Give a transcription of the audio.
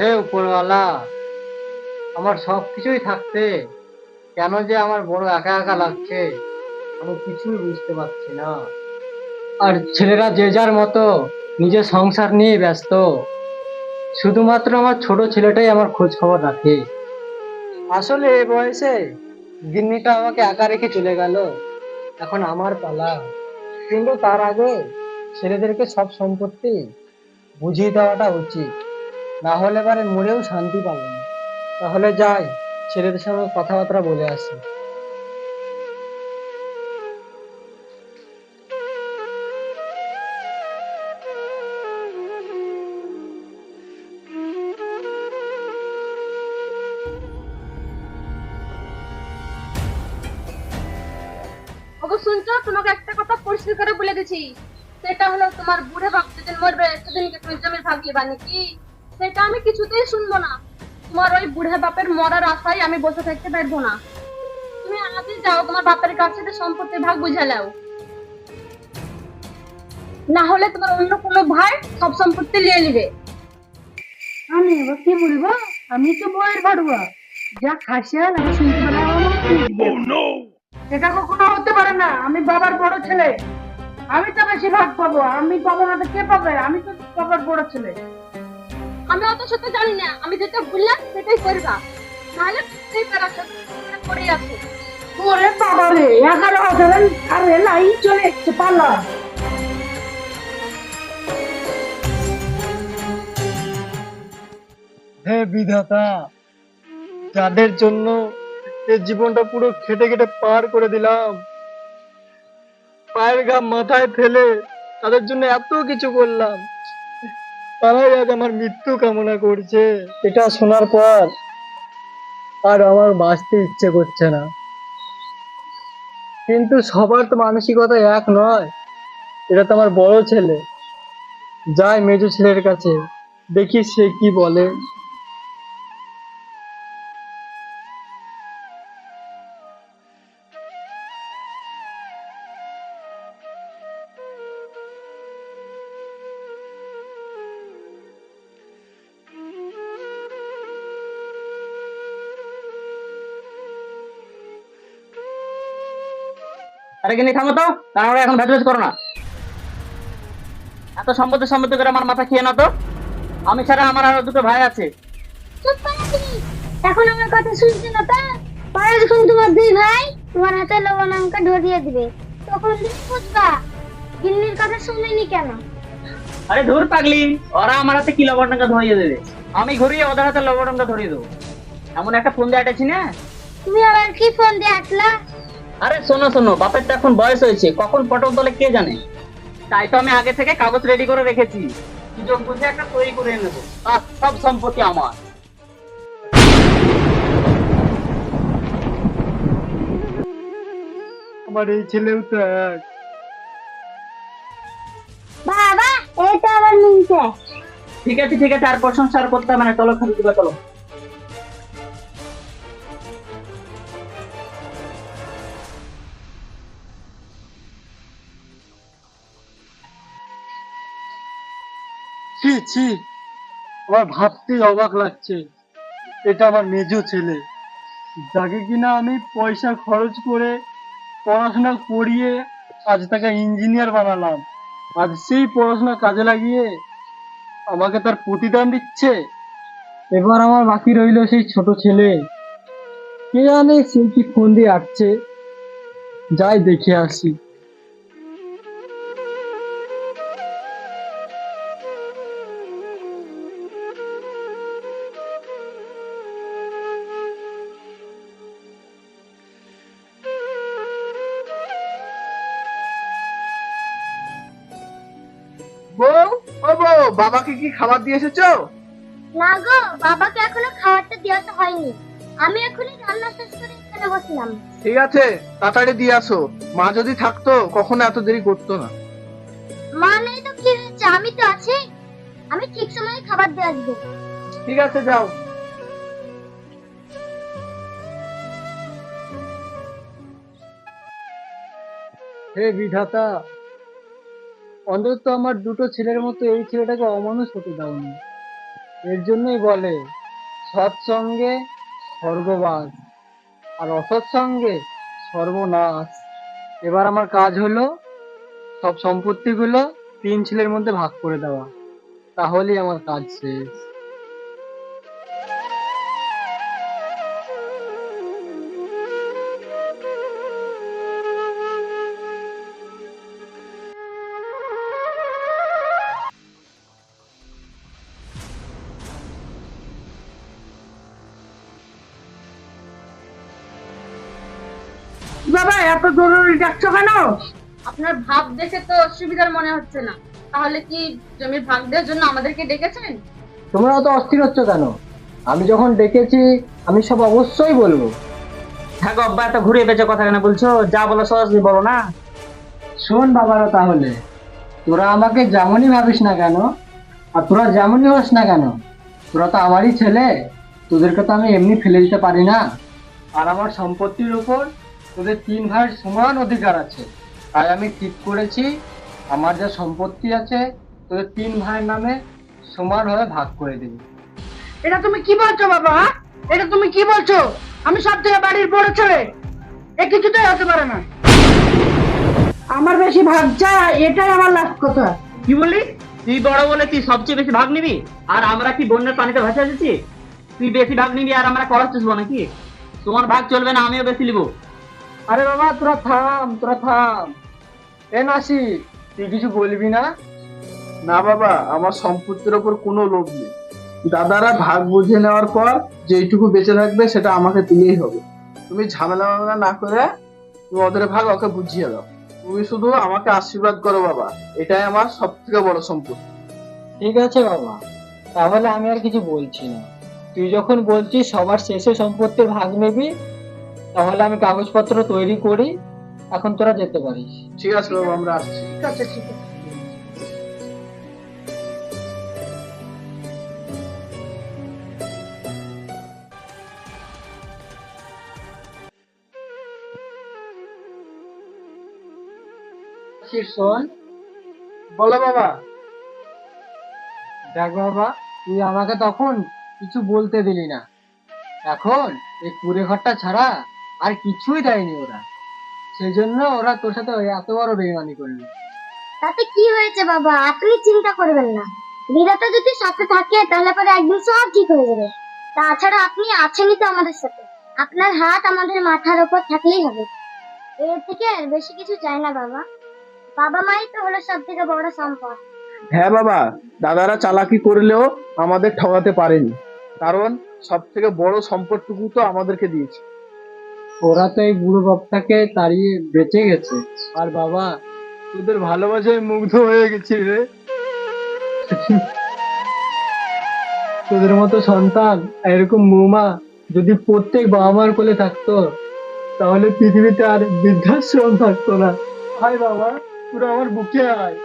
হে উপরওয়ালা, আমার সব কিছুই থাকতে কেন যে আমার বড় একা একা লাগছে, আমি কিছুই বুঝতে পারছি না। আর ছেলেরা যে যার মতো নিজের সংসার নিয়ে ব্যস্ত, শুধুমাত্র আমার ছোট ছেলেটাই আমার খোঁজ খবর রাখে। আসলে এ বয়সে গিন্নিটা আমাকে একা রেখে চলে গেল, এখন আমার পালা। কিন্তু তার আগে ছেলেদেরকে সব সম্পত্তি বুঝিয়ে দেওয়াটা উচিত। না হলে পারে মরেও শান্তি পাবো না। তাহলে যাই, ছেলেদের সঙ্গে কথাবার্তা বলে আসি। তোমাকে একটা কথা করে বলে সেটা হলো তোমার বুড়ে বাপ যেদিন মরবে, সেদিনকে তুমি জমির ভাগ লিবা নাকি? সেটা আমি কিছুতেই শুনব না। তোমার ওই বুড়ে বাপের মরার আশায় আমি বসে থাকতে পারব না। তুমি আজই যাও তোমার বাপের কাছে যে সম্পত্তির ভাগ বুঝে নাও। না হলে তোমার অন্য কোনো ভাই সব সম্পত্তি নিয়ে নিবে। আমি এবার কি বলব? আমি তো বইয়ের বাড়ুয়া যা খাসিয়াল আমি শুনতে পেলাম জ্ঞান। এটা কখনো হতে পারে না। আমি বাবার বড় ছেলে। আমি তো বেশি ভাগ পাবো। আমি পাবো না তো কে পাবে? আমি তো বাবার বড় ছেলে। আমি অত সত্য জানি না। আমি যেটা বললাম সেটাই করবা। নাহলে সেই প্যারা পড়ে আছে ওরে বাবা রে এগারো হাজার আর এলাই চলে এসছে পালা। হে বিধাতা যাদের জন্য এই জীবনটা পুরো খেটে খেটে পার করে দিলাম পায়ের ঘাম মাথায় ফেলে তাদের জন্য এত কিছু করলাম। তারাই আজ আমার মৃত্যু কামনা করছে। এটা শোনার পর আর আমার বাঁচতে ইচ্ছে করছে না। কিন্তু সবার তো মানসিকতা এক নয়। এটা তো আমার বড় ছেলে। যায় মেজো ছেলের কাছে, দেখি সে কি বলে। আরে কিনে থামো তো। কারণ এখন করো না। এত সম্পত্তি সম্পত্তি করে আমার মাথা খেয়ে না তো। আমি ছাড়া আমার আরও দুটো ভাই আছে। চুপ এখন আমার কথা শুনছো না তা? পরে যখন তোমার দুই ভাই তোমার হাতে লবণ আমাকে ধরিয়ে দিবে। তখন তুমি বুঝবা। গিন্নির কথা শুনিনি কেন? আরে ধুর পাগলি ওরা আমার হাতে কি লবণটা ধরিয়ে দেবে? আমি ঘুরিয়ে ওদের হাতে লবণটা ধরিয়ে দেবো। এমন একটা ফোন দিয়ে আটেছি না? তুমি আবার কি ফোন দিয়ে আসলা আরে শোনো শোনো বাপের তো এখন বয়স হয়েছে। কখন পটল তোলে কে জানে? তাই তো আমি আগে থেকে কাগজ রেডি করে রেখেছি। সুযোগ বুঝে একটা তৈরি করে নেব আর সব সম্পত্তি আমার। আমার এই ছেলেও তো এক। বাবা তো আবার নিচে ঠিক আছে ঠিক আছে আর প্রশংসা আর করতে হবে না। চলো খালি দিবে চলো। ছি ছি আমার ভাবতেই অবাক লাগছে। এটা আমার মেজ ছেলে। যাকে কিনা আমি পয়সা খরচ করে পড়াশোনা করিয়ে আজ তাকে ইঞ্জিনিয়ার বানালাম। আজ সেই পড়াশোনা কাজে লাগিয়ে আমাকে তার প্রতিদান দিচ্ছে। এবার আমার বাকি রইল সেই ছোট ছেলে। কে জানে সে কি ফোন দিয়ে আসছে যাই দেখে আসি। বাবাকে কি খাবার দিয়ে এসেছ? না গো বাবাকে এখনও খাবারটা দেওয়া হয়নি। আমি এখনই রান্না শেষ করে এখানে বসলাম। ঠিক আছে তাড়াতাড়ি দিয়ে আসো। মা যদি থাকতো কখনো এত দেরি করতো না। মা নেই তো কি হয়েছে? আমি তো আছি। আমি ঠিক সময়ে খাবার দিয়ে আসব। ঠিক আছে যাও। হে বিধাতা অন্তত আমার দুটো ছেলের মতো এই ছেলেটাকে অমানুষ হতে দাও না এর জন্যই বলে, সৎসঙ্গে স্বর্গবাস আর অসৎসঙ্গে সর্বনাশ। এবার আমার কাজ হলো সব সম্পত্তিগুলো তিন ছেলের মধ্যে ভাগ করে দেওয়া। তাহলেই আমার কাজ শেষ। এত জরুরি ডাকছো কেন? আপনার ভাব দেখে তো অসুবিধার মনে হচ্ছে না। তাহলে কি জমির ভাগ দেওয়ার জন্য আমাদেরকে ডেকেছেন? তোমরা অত অস্থির হচ্ছ কেন? আমি যখন ডেকেছি আমি সব অবশ্যই বলব। হ্যাঁ গো আব্বা এত ঘুরে বেঁচে কথা কেন বলছো? যা বলো সহজে বলো না। শোন বাবারা তাহলে তোরা আমাকে যেমনই ভাবিস না কেন আর তোরা যেমনই হোস না কেন তোরা তো আমারই ছেলে তোদেরকে তো আমি এমনি ফেলে দিতে পারি না। আর আমার সম্পত্তির উপর তোদের তিন ভাইয়ের সমান অধিকার আছে। তাই আমি ঠিক করেছি আমার যা সম্পত্তি আছে তোদের তিন ভাইয়ের নামে সমান সমানভাবে ভাগ করে দিবি। এটা তুমি কি বলছো বাবা হ্যাঁ? এটা তুমি কি বলছো? আমি সব থেকে বাড়ির বড় ছেলে এ কিছুতেই হতে পারে না। আমার বেশি ভাগ চাই এটাই আমার লাস্ট কথা। কি বললি? তুই বড় বলে তুই সবচেয়ে বেশি ভাগ নিবি? আর আমরা কি বন্যার পানিতে ভাসে আছি তুই বেশি ভাগ নিবি আর আমরা করার চুষবো নাকি? তোমার ভাগ চলবে না আমিও বেশি নিবো। আরে বাবা তোরা থাম তোরা থাম। এ নাসি তুই কিছু বলবি না? না বাবা আমার সম্পত্তির ওপর কোনো লোভ নেই। দাদারা ভাগ বুঝে নেওয়ার পর যেইটুকু বেঁচে থাকবে সেটা আমাকে দিলেই হবে। তুমি ঝামেলা মামেলা না করে তুমি ওদের ভাগ ওকে বুঝিয়ে দাও। তুমি শুধু আমাকে আশীর্বাদ করো বাবা এটাই আমার সব থেকে বড় সম্পত্তি। ঠিক আছে বাবা তাহলে আমি আর কিছু বলছি না। তুই যখন বলছিস সবার শেষে সম্পত্তির ভাগ নিবি তাহলে আমি কাগজপত্র তৈরি করি এখন তোরা যেতে পারিস। ঠিক আছে বাবা আমরা আসছি। ঠিক আছে ঠিক আছে। শোন। বলো বাবা। দেখ বাবা তুই আমাকে তখন কিছু বলতে দিলি না। এখন এই কুড়ে ঘরটা ছাড়া আর কিছুই দেয়নি ওরা। সেই জন্য ওরা তোর সাথে এত বড় বেইমানি করল। তাতে কি হয়েছে বাবা? আপনি চিন্তা করবেন না। বিধাতা যদি সাথে থাকে তাহলে পরে একদিন সব ঠিক হয়ে যাবে। তাছাড়া আপনি আছেনই তো আমাদের সাথে। আপনার হাত আমাদের মাথার উপর থাকলেই হবে। এর থেকে আর বেশি কিছু চাই না বাবা। বাবা মাই তো হলো সব থেকে বড় সম্পদ। হ্যাঁ বাবা দাদারা চালাকি করলেও আমাদের ঠকাতে পারেনি। কারণ সব থেকে বড় সম্পদটুকু তো আমাদেরকে দিয়েছে। ওরা তো এই বুড়ো বাপটাকে তাড়িয়ে বেঁচে গেছে। আর বাবা, তোদের ভালোবাসায় মুগ্ধ হয়ে গেছি রে। তোদের মতো সন্তান, এরকম বৌমা যদি প্রত্যেক বাবা মার কোলে থাকতো, তাহলে পৃথিবীতে আর বৃদ্ধাশ্রম থাকতো না। হায় বাবা, তোরা আমার বুকে আয়।